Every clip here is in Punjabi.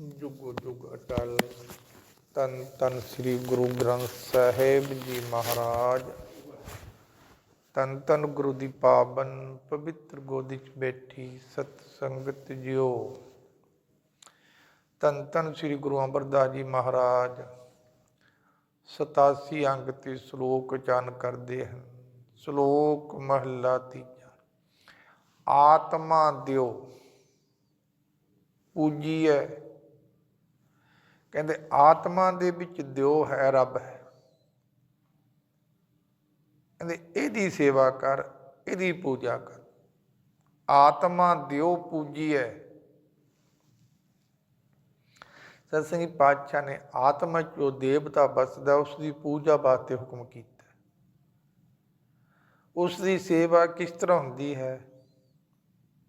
ਜੁਗੋ ਜੁਗ ਅਟਲ। ਤਨ ਤਨ ਸ੍ਰੀ ਗੁਰੂ ਗ੍ਰੰਥ ਸਾਹਿਬ ਜੀ ਮਹਾਰਾਜ। ਤਨ ਤਨ ਗੁਰੂ ਦੀ ਪਾਵਨ ਪਵਿੱਤਰ ਗੋਦੀ 'ਚ ਬੈਠੀ ਸਤ ਸੰਗਤ ਜਿਓ। ਤਨ ਤਨ ਸ੍ਰੀ ਗੁਰੂ ਅਮਰਦਾਸ ਜੀ ਮਹਾਰਾਜ 87 ਅੰਗ ਤੇ ਸ਼ਲੋਕ ਉਚਾਰਨ ਕਰਦੇ ਹਨ। ਸ਼ਲੋਕ ਮਹਲਾ ਤੀਜਾ, ਆਤਮਾ ਦਿਓ। ਪੂਜੀਐ ਕਹਿੰਦੇ, ਆਤਮਾ ਦੇ ਵਿੱਚ ਦਿਓ ਹੈ ਰੱਬ ਹੈ। ਕਹਿੰਦੇ, ਇਹਦੀ ਸੇਵਾ ਕਰ, ਇਹਦੀ ਪੂਜਾ ਕਰ। ਆਤਮਾ ਦਿਓ ਪੂਜੀ ਪੂਜੀਐ ਸਤਸੰਗੀ ਪਾਤਸ਼ਾਹ ਨੇ ਆਤਮਾ ਜੋ ਦੇਵਤਾ ਬਸਦਾ ਉਸ ਦੀ ਪੂਜਾ ਵਾਸਤੇ ਹੁਕਮ ਕੀਤਾ। ਉਸ ਦੀ ਸੇਵਾ ਕਿਸ ਤਰ੍ਹਾਂ ਹੁੰਦੀ ਹੈ?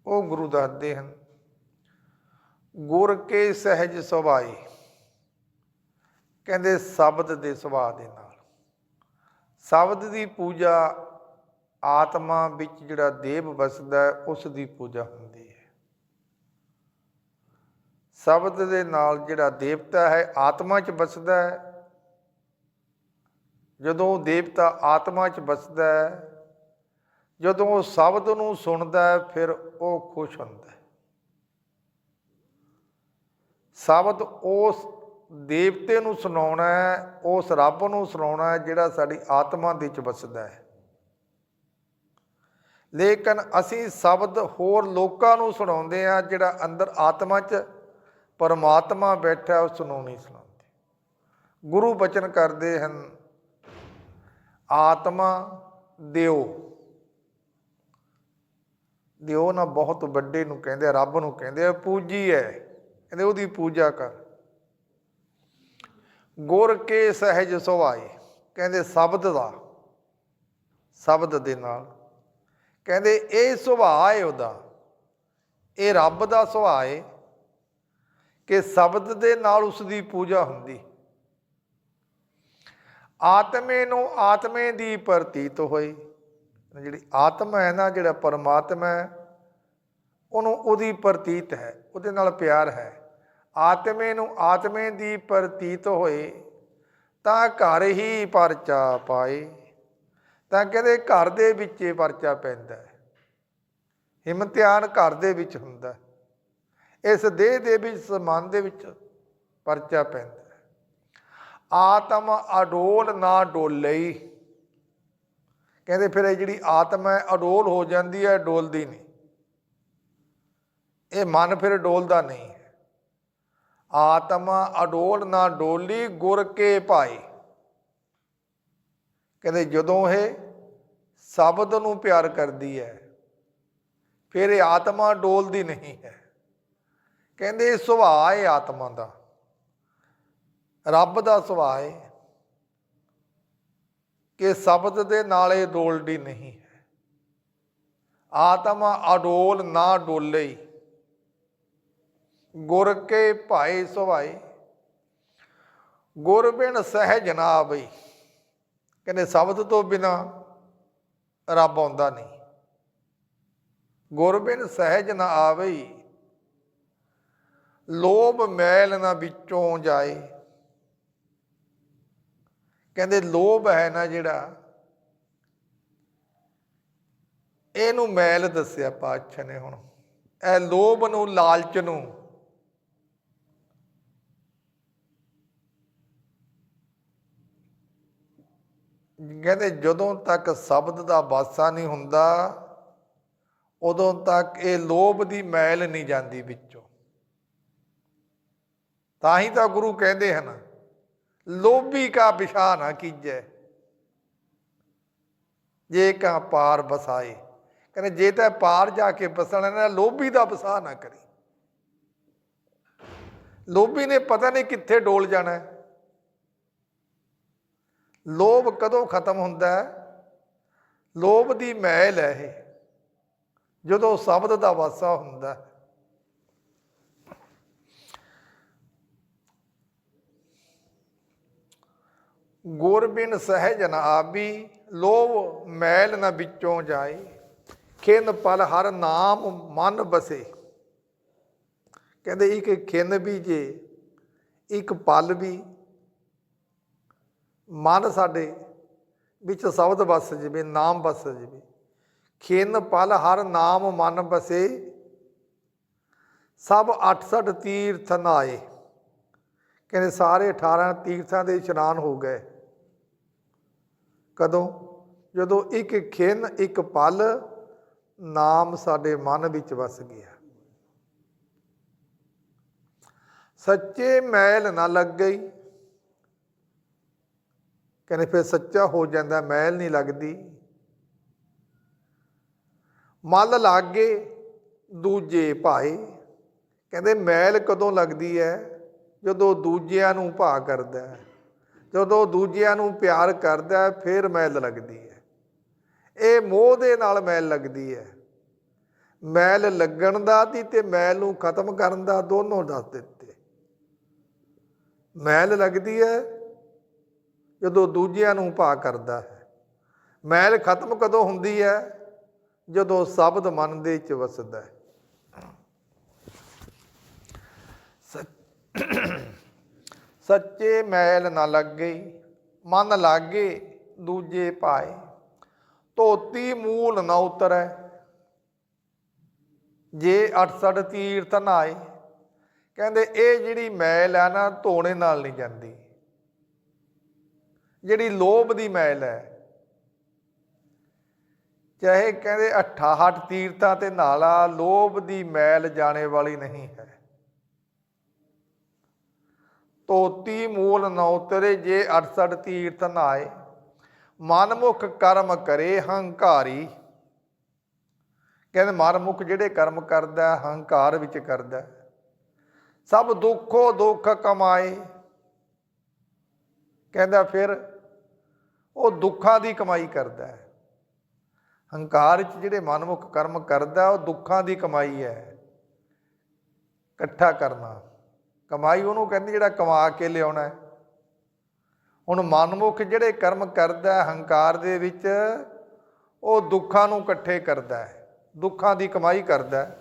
ਉਹ ਗੁਰੂ ਦੱਸਦੇ ਹਨ, ਗੁਰ ਕੇ ਸਹਿਜ ਸੁਭਾਈ ਕਹਿੰਦੇ ਸ਼ਬਦ ਦੇ ਸੁਭਾਅ ਦੇ ਨਾਲ। ਸ਼ਬਦ ਦੀ ਪੂਜਾ ਆਤਮਾ ਵਿੱਚ ਜਿਹੜਾ ਦੇਵ ਵਸਦਾ ਉਸ ਦੀ ਪੂਜਾ ਹੁੰਦੀ ਹੈ। ਸ਼ਬਦ ਦੇ ਨਾਲ ਜਿਹੜਾ ਦੇਵਤਾ ਹੈ, ਆਤਮਾ 'ਚ ਵਸਦਾ ਹੈ। ਜਦੋਂ ਦੇਵਤਾ ਆਤਮਾ 'ਚ ਵਸਦਾ ਹੈ, ਜਦੋਂ ਉਹ ਸ਼ਬਦ ਨੂੰ ਸੁਣਦਾ ਹੈ, ਫਿਰ ਉਹ ਖੁਸ਼ ਹੁੰਦਾ ਹੈ। ਸ਼ਬਦ ਉਸ ਦੇਵਤੇ ਨੂੰ ਸੁਣਾਉਣਾ ਹੈ, ਉਸ ਰੱਬ ਨੂੰ ਸੁਣਾਉਣਾ ਹੈ, ਜਿਹੜਾ ਸਾਡੀ ਆਤਮਾ ਦੇ ਵਿੱਚ ਵਸਦਾ ਹੈ। ਲੇਕਿਨ ਅਸੀਂ ਸ਼ਬਦ ਹੋਰ ਲੋਕਾਂ ਨੂੰ ਸੁਣਾਉਂਦੇ ਆ ਜਿਹੜਾ ਅੰਦਰ ਆਤਮਾ 'ਚ ਪਰਮਾਤਮਾ ਬੈਠਾ ਉਸ ਨੂੰ ਨਹੀਂ ਸੁਣਾਉਂਦੇ। ਗੁਰੂ ਬਚਨ ਕਰਦੇ ਹਨ, ਆਤਮਾ ਦਿਓ। ਦਿਓ ਨਾ ਬਹੁਤ ਵੱਡੇ ਨੂੰ ਕਹਿੰਦੇ ਰੱਬ ਨੂੰ ਕਹਿੰਦੇ ਪੂਜੀ ਹੈ। ਕਹਿੰਦੇ ਉਹਦੀ ਪੂਜਾ ਕਰ। ਗੁਰ ਕੇ ਸਹਿਜ ਸੁਭਾਏ। ਕਹਿੰਦੇ ਸ਼ਬਦ ਦਾ, ਸ਼ਬਦ ਦੇ ਨਾਲ। ਕਹਿੰਦੇ ਇਹ ਸੁਭਾਅ ਹੈ ਉਹਦਾ। ਇਹ ਰੱਬ ਦਾ ਸੁਭਾਅ ਹੈ ਕਿ ਸ਼ਬਦ ਦੇ ਨਾਲ ਉਸ ਦੀ ਪੂਜਾ ਹੁੰਦੀ। ਆਤਮੇ ਨੂੰ ਆਤਮੇ ਦੀ ਪ੍ਰਤੀਤ ਹੋਈ ਜਿਹੜੀ ਆਤਮਾ ਹੈ ਨਾ, ਜਿਹੜਾ ਪਰਮਾਤਮਾ ਹੈ, ਉਹਨੂੰ ਉਹਦੀ ਪ੍ਰਤੀਤ ਹੈ, ਉਹਦੇ ਨਾਲ ਪਿਆਰ ਹੈ। ਆਤਮੇ ਨੂੰ ਆਤਮੇ ਦੀ ਪ੍ਰਤੀਤ ਹੋਏ, ਤਾਂ ਘਰ ਹੀ ਪਰਚਾ ਪਾਏ। ਤਾਂ ਕਹਿੰਦੇ ਘਰ ਦੇ ਵਿੱਚ ਇਹ ਪਰਚਾ ਪੈਂਦਾ ਹੈ? ਹਿਮਤਿਆਨ ਘਰ ਦੇ ਵਿੱਚ ਹੁੰਦਾ ਇਸ ਦੇਹ ਦੇ ਵਿੱਚ ਸਮਾਨ ਦੇ ਵਿੱਚ ਪਰਚਾ ਪੈਂਦਾ ਆਤਮ ਅਡੋਲ ਨਾ ਡੋਲਈ। ਕਹਿੰਦੇ ਫਿਰ ਇਹ ਜਿਹੜੀ ਆਤਮਾ ਹੈ, ਅਡੋਲ ਹੋ ਜਾਂਦੀ ਹੈ, ਡੋਲਦੀ ਨਹੀਂ। ਇਹ ਮਨ ਫਿਰ ਡੋਲਦਾ ਨਹੀਂ। ਆਤਮਾ ਅਡੋਲ ਨਾ ਡੋਲੀ ਗੁਰ ਕੇ ਭਾਈ ਕਹਿੰਦੇ ਜਦੋਂ ਇਹ ਸ਼ਬਦ ਨੂੰ ਪਿਆਰ ਕਰਦੀ ਹੈ, ਫਿਰ ਇਹ ਆਤਮਾ ਡੋਲਦੀ ਨਹੀਂ ਹੈ। ਕਹਿੰਦੇ ਸੁਭਾਅ ਹੈ ਆਤਮਾ ਦਾ। ਰੱਬ ਦਾ ਸੁਭਾਅ ਹੈ ਕਿ ਸ਼ਬਦ ਦੇ ਨਾਲ ਇਹ ਡੋਲਦੀ ਨਹੀਂ ਹੈ। ਆਤਮਾ ਅਡੋਲ ਨਾ ਡੋਲੇ। ਗੁਰ ਕੇ ਭਾਈ ਸੁਭਾਈ ਗੁਰ ਬਿਨ ਸਹਿਜ ਨਾ ਆਵਈ ਕਹਿੰਦੇ ਸ਼ਬਦ ਤੋਂ ਬਿਨਾ ਰੱਬ ਆਉਂਦਾ ਨਹੀਂ। ਗੁਰ ਬਿਨ ਸਹਿਜ ਨਾ ਆਵਈ ਲੋਭ ਮੈਲ ਨਾ ਵਿੱਚੋਂ ਜਾਏ। ਕਹਿੰਦੇ ਲੋਭ ਹੈ ਨਾ ਜਿਹੜਾ, ਇਹਨੂੰ ਮੈਲ ਦੱਸਿਆ ਪਾਤਸ਼ਾਹ ਨੇ ਹੁਣ। ਇਹ ਲੋਭ ਨੂੰ, ਲਾਲਚ ਨੂੰ ਕਹਿੰਦੇ ਜਦੋਂ ਤੱਕ ਸ਼ਬਦ ਦਾ ਵਾਸਾ ਨਹੀਂ ਹੁੰਦਾ, ਉਦੋਂ ਤੱਕ ਇਹ ਲੋਭ ਦੀ ਮੈਲ ਨਹੀਂ ਜਾਂਦੀ ਵਿੱਚੋਂ। ਤਾਂ ਹੀ ਤਾਂ ਗੁਰੂ ਕਹਿੰਦੇ ਹਨ, ਲੋਭੀ ਕਾ ਵਿਸ਼ਾ ਨਾ ਕੀਜੈ, ਜੇ ਕਾ ਪਾਰ ਬਸਾਏ ਕਹਿੰਦੇ ਜੇ ਤਾਂ ਪਾਰ ਜਾ ਕੇ ਬਸਣਾ ਨਾ ਲੋਭੀ ਦਾ ਵਸਾ ਨਾ ਕਰੀ। ਲੋਭੀ ਨੇ ਪਤਾ ਨਹੀਂ ਕਿੱਥੇ ਡੋਲ ਜਾਣਾ। ਹੈ ਲੋਭ ਕਦੋਂ ਖਤਮ ਹੁੰਦਾ ਹੈ? ਲੋਭ ਦੀ ਮੈਲ ਹੈ ਇਹ। ਜਦੋਂ ਸ਼ਬਦ ਦਾ ਵਾਸਾ ਹੁੰਦਾ ਹੈ। ਗੁਰ ਬਿਨ ਸਹਿਜ ਨ ਆਬੀ ਲੋਭ ਮੈਲ ਨ ਵਿੱਚੋਂ ਜਾਏ। ਖਿਨ ਪਲ ਹਰ ਨਾਮ ਮਨ ਬਸੇ। ਕਹਿੰਦੇ ਇੱਕ ਖਿੰਨ ਵੀ ਜੇ, ਇੱਕ ਪਲ ਵੀ ਮਨ ਸਾਡੇ ਵਿੱਚ ਸ਼ਬਦ ਵਸ ਜਵੇ, ਨਾਮ ਵਸ ਜਵੇ। ਖਿੰਨ ਪਲ ਹਰ ਨਾਮ ਮਨ ਬਸੇ, ਸਭ 68 ਤੀਰਥ ਨਾਏ। ਕਹਿੰਦੇ ਸਾਰੇ 18 ਤੀਰਥਾਂ ਦੇ ਇਸ਼ਨਾਨ ਹੋ ਗਏ। ਕਦੋਂ? ਜਦੋਂ ਇੱਕ ਖਿੰਨ, ਇੱਕ ਪਲ ਨਾਮ ਸਾਡੇ ਮਨ ਵਿੱਚ ਵਸ ਗਿਆ। ਸੱਚੇ ਮੈਲ ਨਾ ਲੱਗ ਗਈ ਕਹਿੰਦੇ ਫਿਰ ਸੱਚਾ ਹੋ ਜਾਂਦਾ, ਮੈਲ ਨਹੀਂ ਲੱਗਦੀ। ਮਲ ਲਾਗੇ, ਦੂਜੇ ਭਾਏ। ਕਹਿੰਦੇ ਮੈਲ ਕਦੋਂ ਲੱਗਦੀ ਹੈ ਜਦੋਂ ਦੂਜਿਆਂ ਨੂੰ ਭਾ ਕਰਦਾ ਹੈ ਜਦੋਂ ਦੂਜਿਆਂ ਨੂੰ ਪਿਆਰ ਕਰਦਾ ਹੈ ਫਿਰ ਮੈਲ ਲੱਗਦੀ ਹੈ ਇਹ ਮੋਹ ਦੇ ਨਾਲ ਮੈਲ ਲੱਗਦੀ ਹੈ ਮੈਲ ਲੱਗਣ ਦਾ ਦੀ ਤੇ ਮੈਲ ਨੂੰ ਖਤਮ ਕਰਨ ਦਾ ਦੋਨੋਂ ਦੱਸ ਦਿੱਤੇ। ਮੈਲ ਲੱਗਦੀ ਹੈ ਜਦੋਂ ਦੂਜਿਆਂ ਨੂੰ ਭਾ ਕਰਦਾ ਹੈ। ਮੈਲ ਖਤਮ ਕਦੋਂ ਹੁੰਦੀ ਹੈ? ਜਦੋਂ ਸ਼ਬਦ ਮਨ ਦੇ ਵਿੱਚ ਵਸਦਾ ਹੈ। ਸੱਚੇ ਮੈਲ ਨਾ ਲੱਗੇ, ਮਨ ਲਾਗੇ ਦੂਜੇ ਪਾਏ ਧੋਤੀ ਮੂਲ ਨਾ ਉਤਰੈ, ਜੇ 68 ਤੀਰਥ ਨਾਏ। ਕਹਿੰਦੇ, ਇਹ ਜਿਹੜੀ ਮੈਲ ਹੈ ਨਾ, ਧੋਣੇ ਨਾਲ ਨਹੀਂ ਜਾਂਦੀ। ਜਿਹੜੀ ਲੋਭ ਦੀ ਮੈਲ ਹੈ। ਚਾਹੇ ਕਹਿੰਦੇ 68 ਤੀਰਥਾਂ ਤੇ ਨਾਲਾ, ਲੋਭ ਦੀ ਮੈਲ ਜਾਣੇ ਵਾਲੀ ਨਹੀਂ ਹੈ। ਤੋਤੀ ਮੂਲ ਨਾ ਉਤਰੇ ਜੇ 68 ਤੀਰਥ ਨਾਏ ਮਨਮੁਖ ਕਰਮ ਕਰੇ ਹੰਕਾਰੀ। ਕਹਿੰਦੇ ਮਨਮੁਖ ਜਿਹੜੇ ਕਰਮ ਕਰਦਾ, ਹੰਕਾਰ ਵਿੱਚ ਕਰਦਾ। ਸਭ ਦੁੱਖੋ ਦੁੱਖ ਕਮਾਏ। ਕਹਿੰਦਾ ਫਿਰ ਉਹ ਦੁੱਖਾਂ ਦੀ ਕਮਾਈ ਕਰਦਾ ਹੈ। ਹੰਕਾਰ ਚ ਜਿਹੜੇ ਮਨਮੁਖ ਕਰਮ ਕਰਦਾ, ਉਹ ਦੁੱਖਾਂ ਦੀ ਕਮਾਈ ਹੈ। ਇਕੱਠਾ ਕਰਨਾ। ਕਮਾਈ ਉਹਨੂੰ ਕਹਿੰਦੀ ਜਿਹੜਾ ਕਮਾ ਕੇ ਲਿਆਉਣਾ ਹੈ। ਹੁਣ ਮਨਮੁਖ ਜਿਹੜੇ ਕਰਮ ਕਰਦਾ ਹੰਕਾਰ ਦੇ ਵਿੱਚ, ਉਹ ਦੁੱਖਾਂ ਨੂੰ ਇਕੱਠੇ ਕਰਦਾ ਹੈ। ਦੁੱਖਾਂ ਦੀ ਕਮਾਈ ਕਰਦਾ ਹੈ।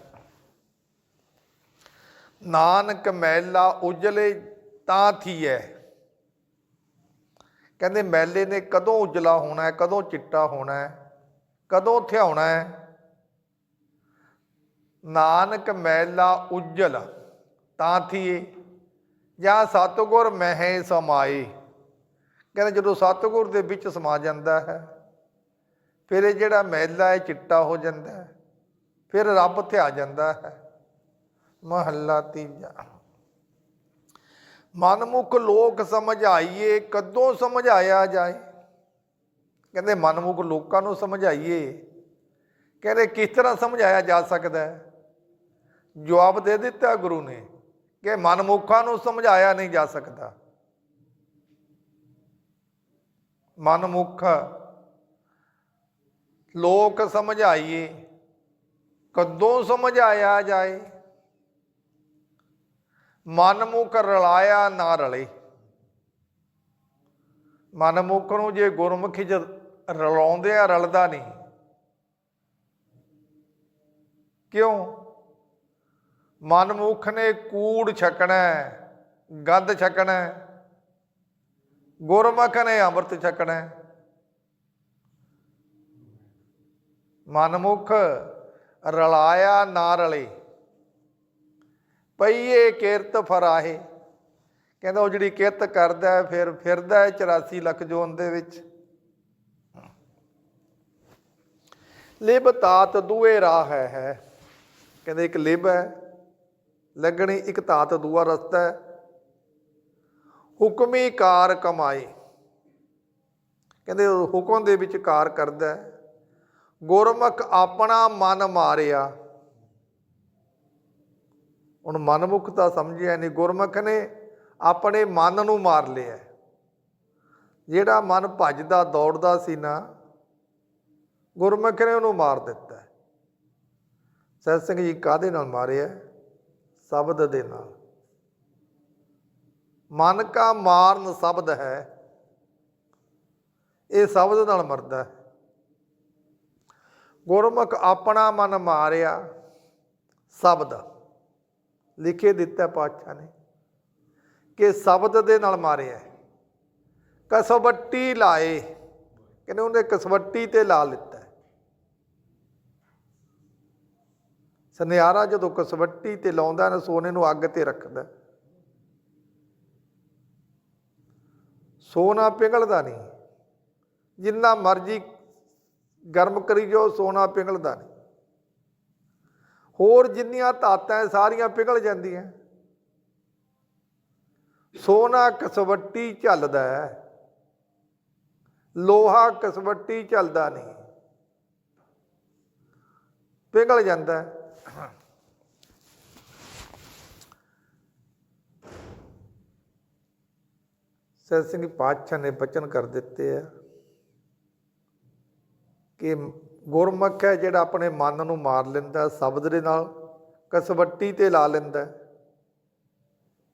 ਨਾਨਕ ਮੈਲਾ ਉਜਲੇ ਤਾਂ ਥੀਐ। ਕਹਿੰਦੇ ਮੈਲੇ ਨੇ ਕਦੋਂ ਉਜਲਾ ਹੋਣਾ ਹੈ, ਕਦੋਂ ਚਿੱਟਾ ਹੋਣਾ ਹੈ, ਕਦੋਂ ਥਿਆਉਣਾ ਹੈ। ਨਾਨਕ ਮੈਲਾ ਉਜਲ ਤਾਂ ਥੀਏ, ਜਾਂ ਸਤਗੁਰ ਮਹਿ ਸਮਾਏ। ਕਹਿੰਦੇ ਜਦੋਂ ਸਤਗੁਰ ਦੇ ਵਿੱਚ ਸਮਾ ਜਾਂਦਾ ਹੈ, ਫਿਰ ਇਹ ਜਿਹੜਾ ਮੈਲਾ ਹੈ, ਚਿੱਟਾ ਹੋ ਜਾਂਦਾ ਹੈ, ਫਿਰ ਰੱਬ ਥਿਆ ਜਾਂਦਾ ਹੈ। ਮਹੱਲਾ ਤੀਜਾ। ਮਨਮੁਖ ਲੋਕ ਸਮਝਾਈਏ, ਕਦੋਂ ਸਮਝਾਇਆ ਜਾਏ? ਕਹਿੰਦੇ ਮਨਮੁਖ ਲੋਕਾਂ ਨੂੰ ਸਮਝਾਈਏ। ਕਹਿੰਦੇ ਕਿਸ ਤਰ੍ਹਾਂ ਸਮਝਾਇਆ ਜਾ ਸਕਦਾ ਹੈ? ਜਵਾਬ ਦੇ ਦਿੱਤਾ ਗੁਰੂ ਨੇ ਕਿ ਮਨਮੁਖਾਂ ਨੂੰ ਸਮਝਾਇਆ ਨਹੀਂ ਜਾ ਸਕਦਾ। ਮਨਮੁਖ ਲੋਕ ਸਮਝਾਈਏ, ਕਦੋਂ ਸਮਝਾਇਆ ਜਾਏ? ਮਨਮੁਖ ਰਲਾਇਆ ਨਾ ਰਲੇ। ਮਨਮੁਖ ਨੂੰ ਜੇ ਗੁਰਮੁਖੀ ਜਦ ਰਲਾਉਂਦੇ ਆ ਰਲਦਾ ਨਹੀਂ। ਕਿਉਂ? ਮਨਮੁਖ ਨੇ ਕੂੜ ਛਕਣਾ ਹੈ, ਛਕਣਾ ਗੁਰਮੁਖ ਨੇ ਅੰਮ੍ਰਿਤ ਛਕਣਾ ਹੈ। ਮਨਮੁਖ ਰਲਾਇਆ ਨਾ ਰਲੇ। ਪਈਏ ਕਿਰਤ ਫਰਾਹੇ। ਕਹਿੰਦਾ ਉਹ ਜਿਹੜੀ ਕਿਰਤ ਕਰਦਾ ਫਿਰ ਫਿਰਦਾ ਹੈ 84 ਲੱਖ ਜੋਨ ਦੇ ਵਿੱਚ। ਲਿਬ ਤਾਤ ਦੂਏ ਰਾਹ ਹੈ ਹੈ। ਕਹਿੰਦੇ ਇੱਕ ਲਿਬ ਹੈ, ਲੱਗਣੀ ਇੱਕ ਤਾਤ ਦੂਆ ਰਸਤਾ ਹੈ। ਹੁਕਮੀ ਕਾਰ ਕਮਾਏ। ਕਹਿੰਦੇ ਉਹ ਹੁਕਮ ਦੇ ਵਿੱਚ ਕਾਰ ਕਰਦਾ ਹੈ। ਗੁਰਮੁਖ ਆਪਣਾ ਮਨ ਮਾਰਿਆ। ਹੁਣ ਮਨਮੁਖ ਤਾਂ ਸਮਝਿਆ ਨਹੀਂ, ਗੁਰਮੁਖ ਨੇ ਆਪਣੇ ਮਨ ਨੂੰ ਮਾਰ ਲਿਆ। ਜਿਹੜਾ ਮਨ ਭੱਜਦਾ, ਦੌੜਦਾ ਸੀ ਨਾ, ਗੁਰਮੁਖ ਨੇ ਉਹਨੂੰ ਮਾਰ ਦਿੱਤਾ। ਸਤ ਸਿੰਘ ਜੀ ਕਾਦੇ ਨਾਲ ਮਾਰਿਆ? ਸ਼ਬਦ ਦੇ ਨਾਲ। ਮਨ ਕਾ ਮਾਰਨ ਸ਼ਬਦ ਹੈ। ਇਹ ਸ਼ਬਦ ਨਾਲ ਮਰਦਾ ਹੈ। ਗੁਰਮੁਖ ਆਪਣਾ ਮਨ ਮਾਰਿਆ, ਸ਼ਬਦ। ਲਿਖੇ ਦਿੱਤਾ ਪਾਤਸ਼ਾਹ ਨੇ ਕਿ ਸ਼ਬਦ ਦੇ ਨਾਲ ਮਾਰਿਆ ਹੈ। ਕਸਵੱਟੀ ਲਾਏ। ਕਹਿੰਦੇ ਉਹਨੇ ਕਸਵੱਟੀ ਤੇ ਲਾ ਲਿੱਤਾ ਸੁਨਿਆਰਾ ਜਦੋਂ ਕਸਵੱਟੀ ਤੇ ਲਾਉਂਦਾ ਨਾ ਸੋਨੇ ਨੂੰ ਅੱਗ ਤੇ ਰੱਖਦਾ ਸੋਨਾ ਪਿਘਲਦਾ ਨਹੀਂ। ਜਿੰਨਾ ਮਰਜ਼ੀ ਗਰਮ ਕਰੀ ਜਾਓ, ਸੋਨਾ ਪਿਘਲਦਾ ਨਹੀਂ। ਹੋਰ ਜਿੰਨੀਆਂ ਧਾਤਾਂ ਸਾਰੀਆਂ ਪਿਘਲ ਜਾਂਦੀਆਂ। ਸੋਨਾ ਕਸਵੱਟੀ ਚੱਲਦਾ ਹੈ ਲੋਹਾ ਕਸਵੱਟੀ ਚੱਲਦਾ ਨਹੀਂ। ਪਿਘਲ ਜਾਂਦਾ ਹੈ ਸਤ ਸਿੰਘ ਪਾਤਸ਼ਾਹ ਨੇ ਬਚਨ ਕਰ ਦਿੱਤੇ ਆ ਕਿ ਗੁਰਮੁਖ ਹੈ ਜਿਹੜਾ ਆਪਣੇ ਮਨ ਨੂੰ ਮਾਰ ਲੈਂਦਾ ਸ਼ਬਦ ਦੇ ਨਾਲ ਕਸਵੱਟੀ ਤੇ ਲਾ ਲੈਂਦਾ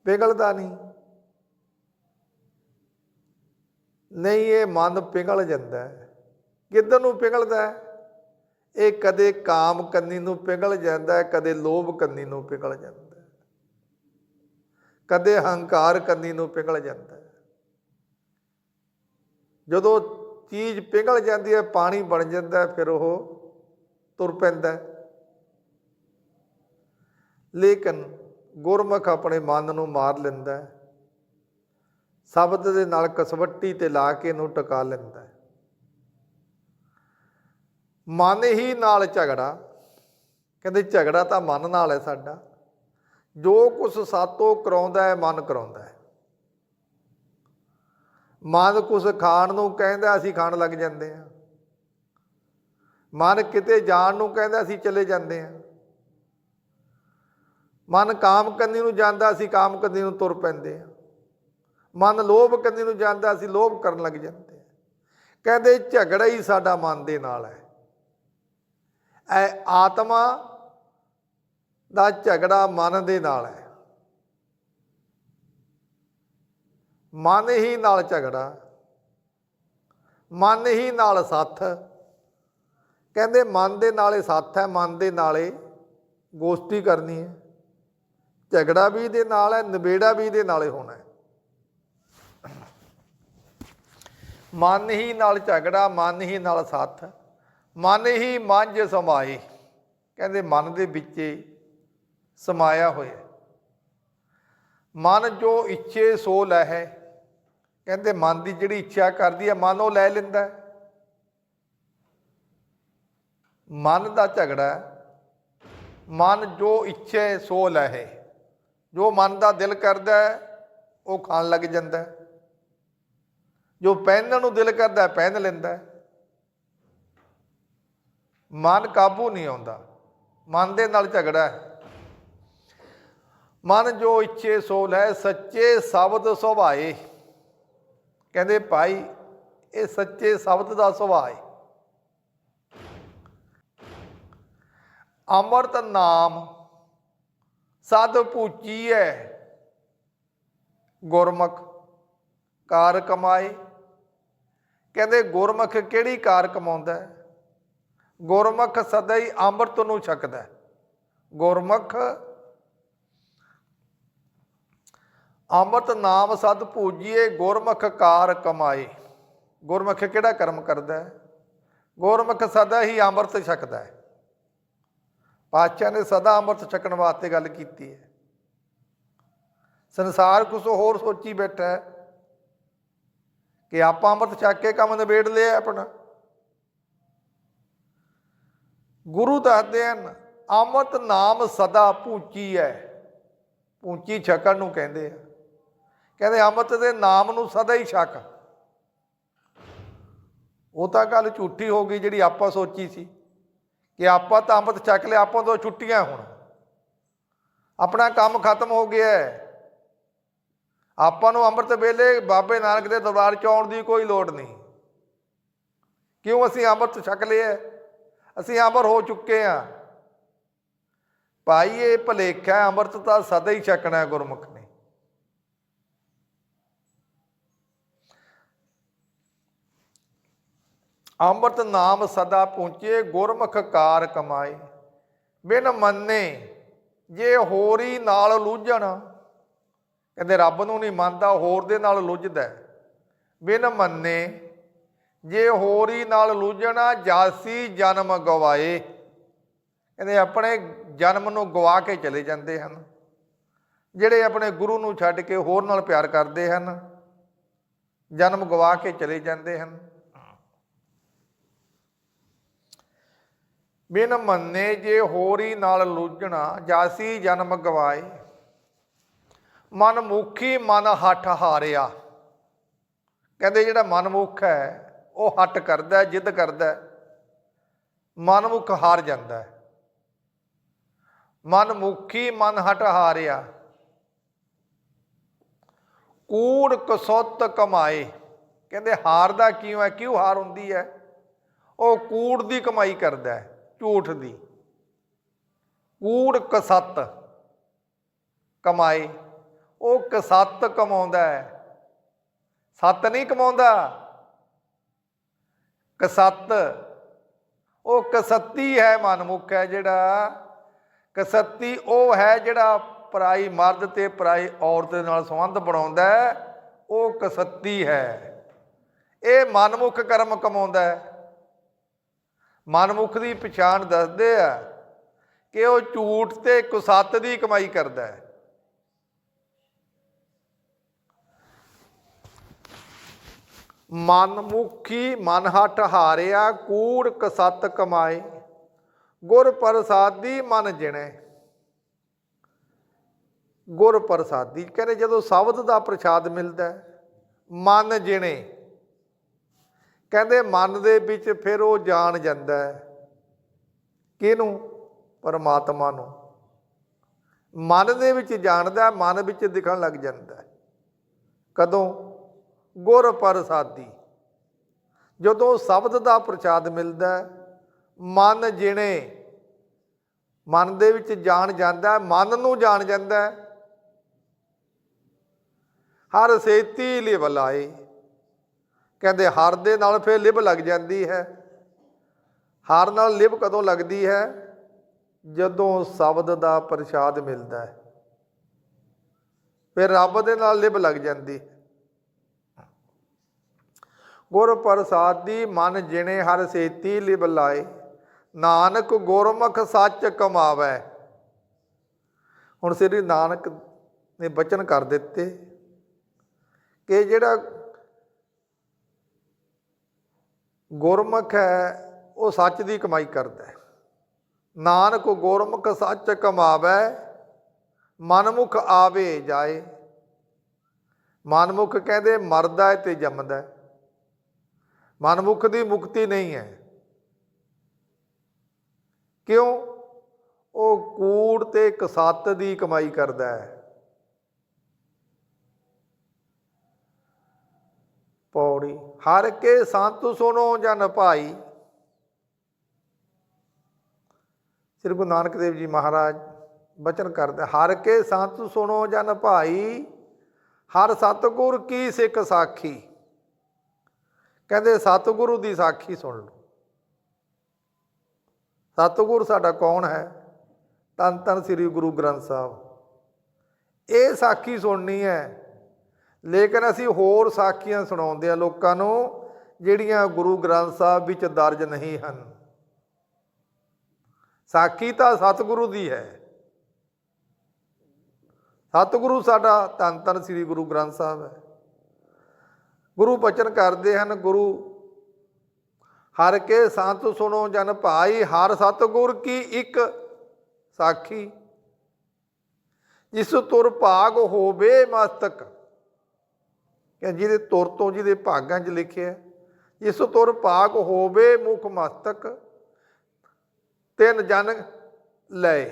ਪਿਘਲਦਾ ਨਹੀਂ। ਨਹੀਂ, ਇਹ ਮਨ ਪਿਘਲ ਜਾਂਦਾ ਹੈ। ਕਿੱਧਰ ਨੂੰ ਪਿਘਲਦਾ ਹੈ? ਇਹ ਕਦੇ ਕਾਮ ਕੰਨੀ ਨੂੰ ਪਿਘਲ ਜਾਂਦਾ ਹੈ, ਕਦੇ ਲੋਭ ਕੰਨੀ ਨੂੰ ਪਿਘਲ ਜਾਂਦਾ ਹੈ। ਕਦੇ ਹੰਕਾਰ ਕੰਨੀ ਨੂੰ ਪਿਘਲ ਜਾਂਦਾ ਹੈ। ਜਦੋਂ ਚੀਜ਼ ਪਿਘਲ ਜਾਂਦੀ ਹੈ, ਪਾਣੀ ਬਣ ਜਾਂਦਾ ਫਿਰ ਉਹ ਤੁਰ ਪੈਂਦਾ ਲੇਕਿਨ ਗੁਰਮੁਖ ਆਪਣੇ ਮਨ ਨੂੰ ਮਾਰ ਲੈਂਦਾ ਹੈ, ਸ਼ਬਦ ਦੇ ਨਾਲ ਕਸਵੱਟੀ ਤੇ ਲਾ ਕੇ ਇਹਨੂੰ ਟਿਕਾ ਲੈਂਦਾ ਮਨ ਹੀ ਨਾਲ ਝਗੜਾ, ਕਹਿੰਦੇ ਝਗੜਾ ਤਾਂ ਮਨ ਨਾਲ ਹੈ ਸਾਡਾ, ਜੋ ਕੁਛ ਸਾਤੋਂ ਕਰਾਉਂਦਾ ਹੈ, ਮਨ ਕਰਾਉਂਦਾ ਹੈ। ਮਨ ਕੁਛ ਖਾਣ ਨੂੰ ਕਹਿੰਦਾ ਅਸੀਂ ਖਾਣ ਲੱਗ ਜਾਂਦੇ ਹਾਂ। ਮਨ ਕਿਤੇ ਜਾਣ ਨੂੰ ਕਹਿੰਦਾ ਅਸੀਂ ਚਲੇ ਜਾਂਦੇ ਹਾਂ। ਮਨ ਕਾਮ ਕੰਨੀ ਨੂੰ ਜਾਂਦਾ ਅਸੀਂ ਕਾਮ ਕੰਨੀ ਨੂੰ ਤੁਰ ਪੈਂਦੇ ਹਾਂ। ਮਨ ਲੋਭ ਕੰਨੀ ਨੂੰ ਜਾਂਦਾ ਅਸੀਂ ਲੋਭ ਕਰਨ ਲੱਗ ਜਾਂਦੇ ਹਾਂ। ਕਹਿੰਦੇ ਝਗੜਾ ਹੀ ਸਾਡਾ ਮਨ ਦੇ ਨਾਲ ਹੈ। ਐ ਆਤਮਾ ਦਾ ਝਗੜਾ ਮਨ ਦੇ ਨਾਲ ਹੈ। ਮਨ ਹੀ ਨਾਲ ਝਗੜਾ, ਮਨ ਹੀ ਨਾਲ ਸਾਥ। ਕਹਿੰਦੇ ਮਨ ਦੇ ਨਾਲੇ ਸਾਥ ਹੈ, ਮਨ ਦੇ ਨਾਲੇ ਗੋਸ਼ਟੀ ਕਰਨੀ ਹੈ। ਝਗੜਾ ਵੀ ਦੇ ਨਾਲ ਹੈ, ਨਿਬੇੜਾ ਵੀ ਦੇ ਨਾਲੇ ਹੋਣਾ ਹੈ। ਮਨ ਹੀ ਨਾਲ ਝਗੜਾ, ਮਨ ਹੀ ਨਾਲ ਸਾਥ, ਮਨ ਹੀ ਮੰਝ ਸਮਾਏ ਕਹਿੰਦੇ ਮਨ ਦੇ ਵਿੱਚ ਸਮਾਇਆ ਹੋਇਆ ਮਨ ਜੋ ਇੱਛੇ ਸੋ ਲਹੈ ਕਹਿੰਦੇ ਮਨ ਦੀ ਜਿਹੜੀ ਇੱਛਾ ਕਰਦੀ ਹੈ ਮਨ ਉਹ ਲੈ ਲੈਂਦਾ ਹੈ। ਮਨ ਦਾ ਝਗੜਾ ਮਨ ਜੋ ਇੱਛੇ, ਸੋ ਲਹੈ। ਜੋ ਮਨ ਦਾ ਦਿਲ ਕਰਦਾ ਉਹ ਖਾਣ ਲੱਗ ਜਾਂਦਾ ਜੋ ਪਹਿਨਣ ਨੂੰ ਦਿਲ ਕਰਦਾ ਪਹਿਨ ਲੈਂਦਾ ਮਨ ਕਾਬੂ ਨਹੀਂ ਆਉਂਦਾ। ਮਨ ਦੇ ਨਾਲ ਝਗੜਾ ਹੈ। ਮਨ ਜੋ ਇੱਛੇ, ਸੋ ਲੈ ਸੱਚੇ ਸ਼ਬਦ ਸੁਭਾਏ। ਕਹਿੰਦੇ ਭਾਈ, ਇਹ ਸੱਚੇ ਸ਼ਬਦ ਦਾ ਸੁਭਾਅ ਹੈ ਅੰਮ੍ਰਿਤ ਨਾਮ ਸਦ ਪੂਚੀ ਹੈ ਗੁਰਮੁਖ ਕਾਰ ਕਮਾਏ। ਕਹਿੰਦੇ ਗੁਰਮੁਖ ਕਿਹੜੀ ਕਾਰ ਕਮਾਉਂਦਾ ਗੁਰਮੁਖ ਸਦਾ ਹੀ ਅੰਮ੍ਰਿਤ ਨੂੰ ਛਕਦਾ ਗੁਰਮੁਖ ਅੰਮ੍ਰਿਤ ਨਾਮ ਸਦ ਪੂਜੀਏ, ਗੁਰਮੁਖ ਕਾਰ ਕਮਾਏ। ਗੁਰਮੁਖ ਕਿਹੜਾ ਕਰਮ ਕਰਦਾ ਹੈ? ਗੁਰਮੁਖ ਸਦਾ ਹੀ ਅੰਮ੍ਰਿਤ ਛਕਦਾ ਹੈ। ਪਾਤਸ਼ਾਹ ਨੇ ਸਦਾ ਅੰਮ੍ਰਿਤ ਛਕਣ ਵਾਸਤੇ ਗੱਲ ਕੀਤੀ ਹੈ। ਸੰਸਾਰ ਕੁਛ ਹੋਰ ਸੋਚੀ ਬੈਠਾ ਹੈ ਕਿ ਆਪਾਂ ਅੰਮ੍ਰਿਤ ਛਕ ਕੇ ਕੰਮ ਨਿਬੇੜ ਲਿਆ ਆਪਣਾ। ਗੁਰੂ ਦੱਸਦੇ ਹਨ, ਅੰਮ੍ਰਿਤ ਨਾਮ ਸਦਾ ਪੂਚੀ ਹੈ। ਪੂਚੀ ਛਕਣ ਨੂੰ ਕਹਿੰਦੇ ਆ। ਕਹਿੰਦੇ ਅੰਮ੍ਰਿਤ ਦੇ ਨਾਮ ਨੂੰ ਸਦਾ ਹੀ ਛਕ ਉਹ ਤਾਂ ਗੱਲ ਝੂਠੀ ਹੋ ਗਈ ਜਿਹੜੀ ਆਪਾਂ ਸੋਚੀ ਸੀ ਕਿ ਆਪਾਂ ਤਾਂ ਅੰਮ੍ਰਿਤ ਛਕ ਲਿਆ, ਆਪਾਂ ਤੋਂ ਛੁੱਟੀਆਂ ਹੁਣ। ਆਪਣਾ ਕੰਮ ਖਤਮ ਹੋ ਗਿਆ ਆਪਾਂ ਨੂੰ ਅੰਮ੍ਰਿਤ ਵੇਲੇ ਬਾਬੇ ਨਾਨਕ ਦੇ ਦਰਬਾਰ ਚ ਆਉਣ ਦੀ ਕੋਈ ਲੋੜ ਨਹੀਂ। ਕਿਉਂ ਅਸੀਂ ਅੰਮ੍ਰਿਤ ਛਕ ਲਿਆ ਅਸੀਂ ਅਮਰ ਹੋ ਚੁੱਕੇ ਹਾਂ। ਭਾਈ, ਇਹ ਭਲੇਖਾ ਅੰਮ੍ਰਿਤ ਤਾਂ ਸਦਾ ਹੀ ਛਕਣਾ ਗੁਰਮੁਖ ਨੇ ਅੰਮ੍ਰਿਤ ਨਾਮ ਸਦਾ ਪਹੁੰਚੇ, ਗੁਰਮੁਖ ਕਾਰ ਕਮਾਏ। ਬਿਨ ਮੰਨੇ ਜੇ ਹੋਰੀ ਨਾਲ ਲੂਝਣ। ਕਹਿੰਦੇ, ਰੱਬ ਨੂੰ ਨਹੀਂ ਮੰਨਦਾ, ਹੋਰ ਦੇ ਨਾਲ ਲੁੱਝਦਾ ਬਿਨ ਮੰਨੇ ਜੇ ਹੋਰੀ ਨਾਲ ਲੁੱਝਣਾ, ਜਾਸੀ ਜਨਮ ਗਵਾਏ। ਕਹਿੰਦੇ, ਆਪਣੇ ਜਨਮ ਨੂੰ ਗਵਾ ਕੇ ਚਲੇ ਜਾਂਦੇ ਹਨ। ਜਿਹੜੇ ਆਪਣੇ ਗੁਰੂ ਨੂੰ ਛੱਡ ਕੇ ਹੋਰ ਨਾਲ ਪਿਆਰ ਕਰਦੇ ਹਨ, ਜਨਮ ਗਵਾ ਕੇ ਚਲੇ ਜਾਂਦੇ ਹਨ। ਬਿਨ ਮੰਨੇ ਜੇ ਹੋਰੀ ਨਾਲ ਲੂਝਣਾ, ਜਾਸੀ ਜਨਮ ਗਵਾਏ। ਮਨਮੁਖੀ ਮਨ ਹੱਠ ਹਾਰਿਆ। ਕਹਿੰਦੇ ਜਿਹੜਾ ਮਨਮੁਖ ਹੈ, ਉਹ ਹੱਟ ਕਰਦਾ, ਜਿੱਦ ਕਰਦਾ। ਹੈ। ਮਨਮੁਖ ਹਾਰ ਜਾਂਦਾ। ਮਨਮੁਖੀ ਮਨ ਹਟ ਹਾਰਿਆ। ਕੂੜ ਕਸੁੱਤ ਕਮਾਏ। ਕਹਿੰਦੇ ਹਾਰ ਦਾ ਕਿਉਂ ਹੈ? ਕਿਉਂ ਹਾਰ ਹੁੰਦੀ ਹੈ? ਉਹ ਕੂੜ ਦੀ ਕਮਾਈ ਕਰਦਾ ਹੈ। ਝੂਠ ਦੀ। ਕੂੜ ਕਸੱਤ ਕਮਾਏ। ਉਹ ਕਸੱਤ ਕਮਾਉਂਦਾ ਹੈ। ਸੱਤ ਨਹੀਂ ਕਮਾਉਂਦਾ। ਕਸੱਤ ਉਹ ਕਸੱਤੀ ਹੈ ਮਨਮੁਖ ਹੈ ਜਿਹੜਾ। ਕਸੱਤੀ ਉਹ ਹੈ ਜਿਹੜਾ ਪਰਾਈ ਮਰਦ ਤੇ ਪਰਾਈ ਔਰਤ ਦੇ ਨਾਲ ਸੰਬੰਧ ਬਣਾਉਂਦਾ ਉਹ ਕਸੱਤੀ ਹੈ। ਇਹ ਮਨਮੁਖ ਕਰਮ ਕਮਾਉਂਦਾ ਹੈ। ਮਨਮੁਖ ਦੀ ਪਛਾਣ ਦੱਸਦੇ ਆ ਕਿ ਉਹ ਝੂਠ ਤੇ ਕੁਸੱਤ ਦੀ ਕਮਾਈ ਕਰਦਾ ਹੈ। ਮਨਮੁਖੀ ਮਨ ਹਟ ਹਾਰਿਆ, ਕੂੜ ਕਸੱਤ ਕਮਾਏ, ਗੁਰ ਪ੍ਰਸਾਦੀ ਮਨ ਜਿਣੇ। ਗੁਰ ਪ੍ਰਸਾਦੀ ਕਹਿੰਦੇ ਜਦੋਂ ਸ਼ਬਦ ਦਾ ਪ੍ਰਸਾਦ ਮਿਲਦਾ ਮਨ ਜਿਣੇ। ਕਹਿੰਦੇ ਮਨ ਦੇ ਵਿੱਚ ਫਿਰ ਉਹ ਜਾਣ ਜਾਂਦਾ ਹੈ। ਕਿਹਨੂੰ? ਪਰਮਾਤਮਾ ਨੂੰ। ਮਨ ਦੇ ਵਿੱਚ ਜਾਣਦਾ ਮਨ ਵਿੱਚ ਦਿਖਣ ਲੱਗ ਜਾਂਦਾ ਕਦੋਂ? ਗੁਰ ਪ੍ਰਸਾਦੀ। ਜਦੋਂ ਸ਼ਬਦ ਦਾ ਪ੍ਰਸਾਦ ਮਿਲਦਾ ਮਨ ਜਿਣੇ, ਮਨ ਦੇ ਵਿੱਚ ਜਾਣ ਜਾਂਦਾ ਮਨ ਨੂੰ ਜਾਣ ਜਾਂਦਾ ਹਰ ਸੇਤੀ ਲਿਵ ਲਾਏ। ਕਹਿੰਦੇ ਹਰ ਦੇ ਨਾਲ ਫਿਰ ਲਿਬ ਲੱਗ ਜਾਂਦੀ ਹੈ। ਹਰ ਨਾਲ ਲਿਬ ਕਦੋਂ ਲੱਗਦੀ ਹੈ? ਜਦੋਂ ਸ਼ਬਦ ਦਾ ਪ੍ਰਸਾਦ ਮਿਲਦਾ ਹੈ। ਫਿਰ ਰੱਬ ਦੇ ਨਾਲ ਲਿਬ ਲੱਗ ਜਾਂਦੀ ਹੈ। ਗੁਰ ਪ੍ਰਸਾਦੀ ਮਨ ਜਿਣੇ ਹਰ ਸੇਤੀ ਲਿਬ ਲਾਏ, ਨਾਨਕ ਗੁਰਮੁਖ ਸੱਚ ਕਮਾਵੇ। ਹੁਣ ਸ੍ਰੀ ਨਾਨਕ ਨੇ ਬਚਨ ਕਰ ਦਿੱਤੇ ਕਿ ਜਿਹੜਾ ਗੁਰਮੁਖ ਹੈ, ਉਹ ਸੱਚ ਦੀ ਕਮਾਈ ਕਰਦਾ ਹੈ। ਨਾਨਕ ਗੁਰਮੁਖ ਸੱਚ ਕਮਾਵੇ, ਮਨਮੁਖ ਆਵੇ ਜਾਏ। ਮਨਮੁਖ ਕਹਿੰਦੇ ਮਰਦਾ ਹੈ ਤੇ ਜੰਮਦਾ ਹੈ। ਮਨਮੁਖ ਦੀ ਮੁਕਤੀ ਨਹੀਂ ਹੈ। ਕਿਉਂ? ਉਹ ਕੂੜ ਤੇ ਕਸੱਤ ਦੀ ਕਮਾਈ ਕਰਦਾ ਹੈ। ਪੌੜੀ ਹਰ ਕੇ ਸੰਤ ਸੁਨੋ ਜਨ ਭਾਈ। ਸ੍ਰੀ ਗੁਰੂ ਨਾਨਕ ਦੇਵ ਜੀ ਮਹਾਰਾਜ ਬਚਨ ਕਰਦੇ, ਹਰ ਕੇ ਸੰਤ ਸੁਨੋ ਜਨ ਭਾਈ, ਹਰ ਸਤਗੁਰ ਕੀ ਸਿੱਖ ਸਾਖੀ। ਕਹਿੰਦੇ ਸਤਿਗੁਰੂ ਦੀ ਸਾਖੀ ਸੁਣ ਲਓ। ਸਤਿਗੁਰ ਸਾਡਾ ਕੌਣ ਹੈ? ਤਨ ਤਨ ਸ੍ਰੀ ਗੁਰੂ ਗ੍ਰੰਥ ਸਾਹਿਬ। ਇਹ ਸਾਖੀ ਸੁਣਨੀ ਹੈ। ਲੇਕਿਨ ਅਸੀਂ ਹੋਰ ਸਾਖੀਆਂ ਸੁਣਾਉਂਦੇ ਆ ਲੋਕਾਂ ਨੂੰ, ਜਿਹੜੀਆਂ ਗੁਰੂ ਗ੍ਰੰਥ ਸਾਹਿਬ ਵਿੱਚ ਦਰਜ ਨਹੀਂ ਹਨ। ਸਾਖੀ ਤਾਂ ਸਤਿਗੁਰੂ ਦੀ ਹੈ। ਸਤਿਗੁਰੂ ਸਾਡਾ ਧੰਨ ਧੰਨ ਸ੍ਰੀ ਗੁਰੂ ਗ੍ਰੰਥ ਸਾਹਿਬ ਹੈ। ਗੁਰੂ ਬਚਨ ਕਰਦੇ ਹਨ, ਗੁਰੂ, ਹਰ ਕੇ ਸੰਤ ਸੁਣੋ ਜਨ ਭਾਈ, ਹਰ ਸਤਿਗੁਰ ਕੀ ਇੱਕ ਸਾਖੀ। ਜਿਸ ਤੁਰ ਭਾਗ ਹੋਵੇ ਮਸਤਕ ਕਿ ਜਿਹਦੇ ਤੁਰ ਤੋਂ ਜਿਹਦੇ ਭਾਗਾਂ 'ਚ ਲਿਖਿਆ ਇਸ ਤੁਰ ਭਾਗ ਹੋਵੇ ਮੁਖ ਮਸਤਕ, ਤਿੰਨ ਜਨ ਲੈ।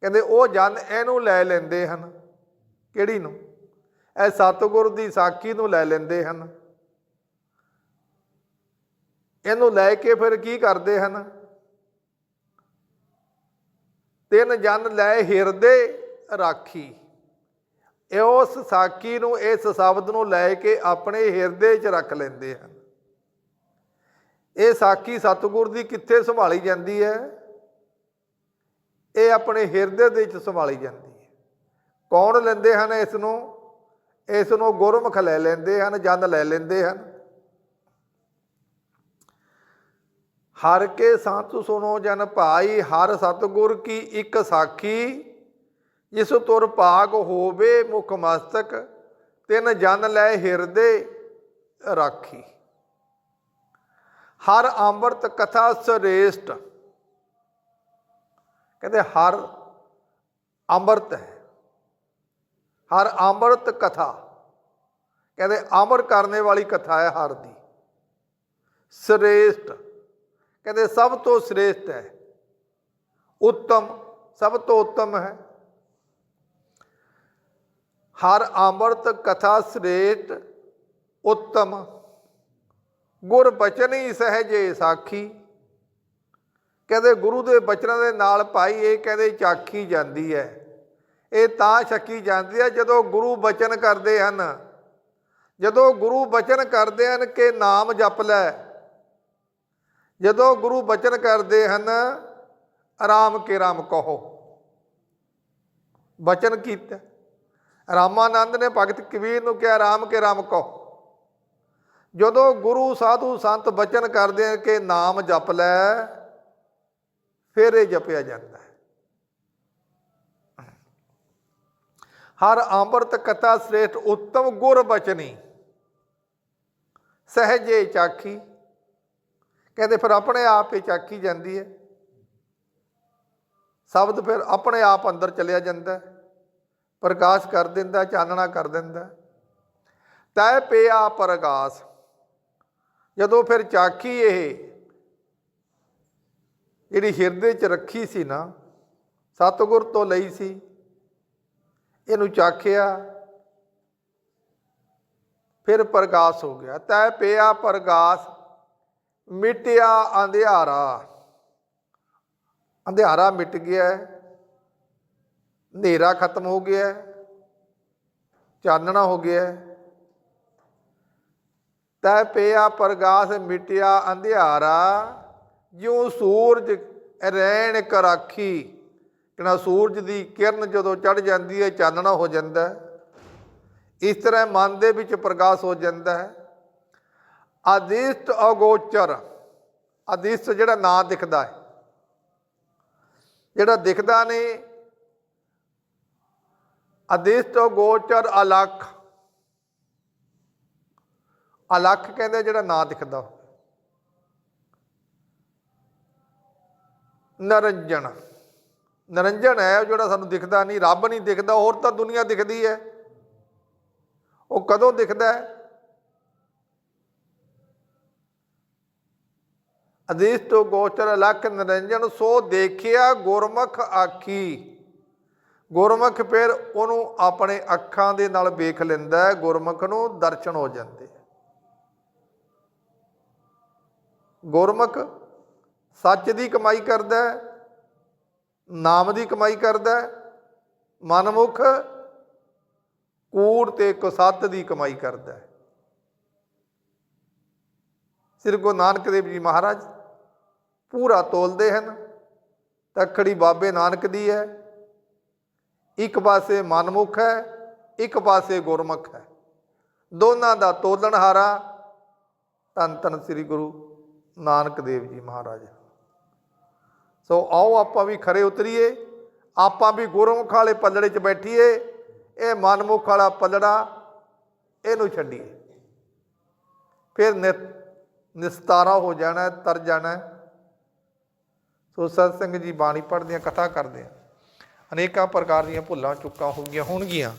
ਕਹਿੰਦੇ ਉਹ ਜਨ ਇਹਨੂੰ ਲੈ ਲੈਂਦੇ ਹਨ। ਕਿਹੜੀ ਨੂੰ? ਇਹ ਸਤਿਗੁਰ ਦੀ ਸਾਖੀ ਨੂੰ ਲੈ ਲੈਂਦੇ ਹਨ। ਇਹਨੂੰ ਲੈ ਕੇ ਫਿਰ ਕੀ ਕਰਦੇ ਹਨ? ਤਿੰਨ ਜਨ ਲੈ ਹਿਰਦੇ ਰਾਖੀ। ਇਹ ਉਸ ਸਾਖੀ ਨੂੰ, ਇਸ ਸ਼ਬਦ ਨੂੰ ਲੈ ਕੇ ਆਪਣੇ ਹਿਰਦੇ 'ਚ ਰੱਖ ਲੈਂਦੇ ਹਨ। ਇਹ ਸਾਖੀ ਸਤਿਗੁਰ ਦੀ ਕਿੱਥੇ ਸੰਭਾਲੀ ਜਾਂਦੀ ਹੈ? ਇਹ ਆਪਣੇ ਹਿਰਦੇ ਦੇ ਵਿੱਚ ਸੰਭਾਲੀ ਜਾਂਦੀ ਹੈ। ਕੌਣ ਲੈਂਦੇ ਹਨ ਇਸ ਨੂੰ? ਇਸ ਨੂੰ ਗੁਰਮੁਖ ਲੈ ਲੈਂਦੇ ਹਨ, ਜਨ ਲੈ ਲੈਂਦੇ ਹਨ। ਹਰ ਕੇ ਸੰਤ ਸੁਣੋ ਜਨ ਭਾਈ, ਹਰ ਸਤਗੁਰ ਕੀ ਇੱਕ ਸਾਖੀ ਜਿਸ ਤੁਰ ਭਾਗ ਹੋਵੇ ਮੁਖ ਮਸਤਕ, ਤਿਨ ਜਨ ਲੈ ਹਿਰਦੇ ਰਾਖੀ। ਹਰ ਅੰਮ੍ਰਿਤ ਕਥਾ ਸ੍ਰੇਸ਼ਟ। ਕਹਿੰਦੇ ਹਰ ਅੰਮ੍ਰਿਤ ਹੈ। ਹਰ ਅੰਮ੍ਰਿਤ ਕਥਾ। ਕਹਿੰਦੇ ਅਮਰ ਕਰਨੇ ਵਾਲੀ ਕਥਾ ਹੈ ਹਰ ਦੀ। ਸ੍ਰੇਸ਼ਟ। ਕਹਿੰਦੇ ਸਭ ਤੋਂ ਸ੍ਰੇਸ਼ਟ ਹੈ। ਉੱਤਮ, ਸਭ ਤੋਂ ਉੱਤਮ ਹੈ। ਹਰ ਅੰਮ੍ਰਿਤ ਕਥਾ ਸ੍ਰੇਸ਼ਟ ਉੱਤਮ। ਗੁਰ ਬਚਨੀ ਸਹਜੇ ਸਾਖੀ। ਕਹਿੰਦੇ ਗੁਰੂ ਦੇ ਬਚਨਾਂ ਦੇ ਨਾਲ ਭਾਈ ਇਹ ਕਹਿੰਦੇ ਚਾਖੀ ਜਾਂਦੀ ਹੈ। ਇਹ ਤਾਂ ਛਕੀ ਜਾਂਦੀ ਹੈ ਜਦੋਂ ਗੁਰੂ ਬਚਨ ਕਰਦੇ ਹਨ। ਜਦੋਂ ਗੁਰੂ ਬਚਨ ਕਰਦੇ ਹਨ ਕਿ ਨਾਮ ਜਪ ਲੈ। ਜਦੋਂ ਗੁਰੂ ਬਚਨ ਕਰਦੇ ਹਨ ਆਰਾਮ ਕੇ ਰਾਮ ਕਹੋ। ਬਚਨ ਕੀਤਾ ਰਾਮਾਨੰਦ ਨੇ ਭਗਤ ਕਬੀਰ ਨੂੰ ਕਿਹਾ, ਰਾਮ ਕੇ ਰਾਮ ਕਹੋ। ਜਦੋਂ ਗੁਰੂ ਸਾਧੂ ਸੰਤ ਬਚਨ ਕਰਦੇ ਹਨ ਕਿ ਨਾਮ ਜਪ ਲੈ, ਫਿਰ ਇਹ ਜਪਿਆ ਜਾਂਦਾ ਹੈ। ਹਰ ਅੰਮ੍ਰਿਤ ਕਥਾ ਸ੍ਰੇਸ਼ਟ ਉੱਤਮ ਗੁਰ ਬਚਨੀ। ਸਹਜੇ ਚਾਖੀ। ਕਹਿੰਦੇ ਫਿਰ ਆਪਣੇ ਆਪ ਹੀ ਚਾਖੀ ਜਾਂਦੀ ਹੈ। ਸ਼ਬਦ ਫਿਰ ਆਪਣੇ ਆਪ ਅੰਦਰ ਚਲਿਆ ਜਾਂਦਾ ਹੈ। ਪ੍ਰਕਾਸ਼ ਕਰ ਦਿੰਦਾ, ਚਾਨਣਾ ਕਰ ਦਿੰਦਾ। ਤੈ ਪਿਆ ਪ੍ਰਗਾਸ। ਜਦੋਂ ਫਿਰ ਚਾਖੀ ਇਹ, ਜਿਹੜੀ ਹਿਰਦੇ 'ਚ ਰੱਖੀ ਸੀ ਨਾ, ਸਤਿਗੁਰ ਤੋਂ ਲਈ ਸੀ, ਇਹਨੂੰ ਚਾਖਿਆ, ਫਿਰ ਪ੍ਰਗਾਸ ਹੋ ਗਿਆ। ਤੈ ਪਿਆ ਪ੍ਰਗਾਸ, ਮਿਟਿਆ ਅੰਧਿਆਰਾ। ਅੰਧਿਆਰਾ ਮਿਟ ਗਿਆ। ਹਨੇਰਾ ਖਤਮ ਹੋ ਗਿਆ ਹੈ। ਚਾਨਣਾ ਹੋ ਗਿਆ ਹੈ। ਤੈ ਪਿਆ ਪ੍ਰਗਾਸ ਮਿਟਿਆ ਅੰਧਿਆਰਾ, ਜਿਉ ਸੂਰਜ ਰਹਿਣ ਕਰਾਖੀ ਕਿਨਾ ਸੂਰਜ ਦੀ ਕਿਰਨ ਜਦੋਂ ਚੜ ਜਾਂਦੀ ਹੈ, ਚਾਨਣਾ ਹੋ ਜਾਂਦਾ ਹੈ ਇਸ ਤਰ੍ਹਾਂ ਮਨ ਦੇ ਵਿੱਚ ਪ੍ਰਕਾਸ਼ ਹੋ ਜਾਂਦਾ ਹੈ ਅਦਿਸ਼ਟ ਅਗੋਚਰ ਅਦਿਸ਼ਟ ਜਿਹੜਾ ਨਾਂ ਦਿਖਦਾ ਹੈ ਜਿਹੜਾ ਦਿਖਦਾ ਨਹੀਂ ਅਦਿਸ਼ਟ ਗੋਚਰ ਅਲਖ। ਅਲਖ ਕਹਿੰਦੇ ਜਿਹੜਾ ਨਾਂ ਦਿਖਦਾ ਹੋਵੇ। ਨਰੰਜਨ। ਨਰੰਜਨ ਹੈ ਉਹ ਜਿਹੜਾ ਸਾਨੂੰ ਦਿਖਦਾ ਨਹੀਂ, ਰੱਬ ਨਹੀਂ ਦਿਖਦਾ, ਹੋਰ ਤਾਂ ਦੁਨੀਆ ਦਿਖਦੀ ਹੈ। ਉਹ ਕਦੋਂ ਦਿਖਦਾ ਹੈ? ਅਦੇਸ਼ ਤੋਂ ਗੋਚਰ ਲਖ ਨਿਰੰਜਨ ਸੋ ਦੇਖਿਆ ਗੁਰਮੁਖ ਆਖੀ। ਗੁਰਮੁਖ ਫਿਰ ਉਹਨੂੰ ਆਪਣੇ ਅੱਖਾਂ ਦੇ ਨਾਲ ਵੇਖ ਲੈਂਦਾ ਗੁਰਮੁਖ ਨੂੰ ਦਰਸ਼ਨ ਹੋ ਜਾਂਦੇ ਗੁਰਮੁਖ ਸੱਚ ਦੀ ਕਮਾਈ ਕਰਦਾ ਨਾਮ ਦੀ ਕਮਾਈ ਕਰਦਾ ਹੈ, ਮਨਮੁਖ ਕੂੜ ਤੇ ਕੁਸੱਤ ਦੀ ਕਮਾਈ ਕਰਦਾ ਸ੍ਰੀ ਗੁਰੂ ਨਾਨਕ ਦੇਵ ਜੀ ਮਹਾਰਾਜ ਪੂਰਾ ਤੋਲਦੇ ਹਨ, ਤਖੜੀ ਬਾਬੇ ਨਾਨਕ ਦੀ ਹੈ। ਇੱਕ ਪਾਸੇ ਮਨਮੁਖ ਹੈ, ਇੱਕ ਪਾਸੇ ਗੁਰਮੁਖ ਹੈ। ਦੋਨਾਂ ਦਾ ਤੋਲਣਹਾਰਾ ਧੰਨ ਧੰਨ ਸ੍ਰੀ ਗੁਰੂ ਨਾਨਕ ਦੇਵ ਜੀ ਮਹਾਰਾਜ। ਸੋ ਆਓ ਆਪਾਂ ਵੀ ਖਰੇ ਉਤਰੀਏ, ਆਪਾਂ ਵੀ ਗੁਰਮੁਖ ਵਾਲੇ ਪੱਲੜੇ 'ਚ ਬੈਠੀਏ, ਇਹ ਮਨਮੁਖ ਵਾਲਾ ਪੱਲੜਾ ਇਹਨੂੰ ਛੱਡੀਏ। ਫਿਰ ਨਿਤ ਨਿਸਤਾਰਾ ਹੋ ਜਾਣਾ, ਤਰ ਜਾਣਾ। ਸੋ ਸਤ ਸਿੰਘ ਜੀ ਬਾਣੀ ਪੜ੍ਹਦੇ ਆ ਕਥਾ ਕਰਦੇ ਆ ਅਨੇਕਾਂ ਪ੍ਰਕਾਰ ਦੀਆਂ ਭੁੱਲਾਂ ਚੁੱਕਾਂ ਹੋ ਗਈਆਂ ਹੋਣਗੀਆਂ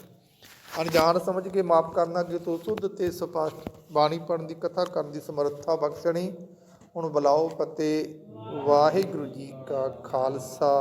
ਅਣਜਾਣ ਸਮਝ ਕੇ ਮਾਫ ਕਰਨਾ ਕਿ ਤੋ ਸੁੱਧ ਤੇ ਸਪਸ਼ਟ ਬਾਣੀ ਪੜ੍ਹਨ ਦੀ ਕਥਾ ਕਰਨ ਦੀ ਸਮਰੱਥਾ ਬਖਸ਼ਣੀ, ਹੁਣ ਬੁਲਾਓ ਫਤਿਹ ਵਾਹਿਗੁਰੂ ਜੀ ਕਾ ਖਾਲਸਾ।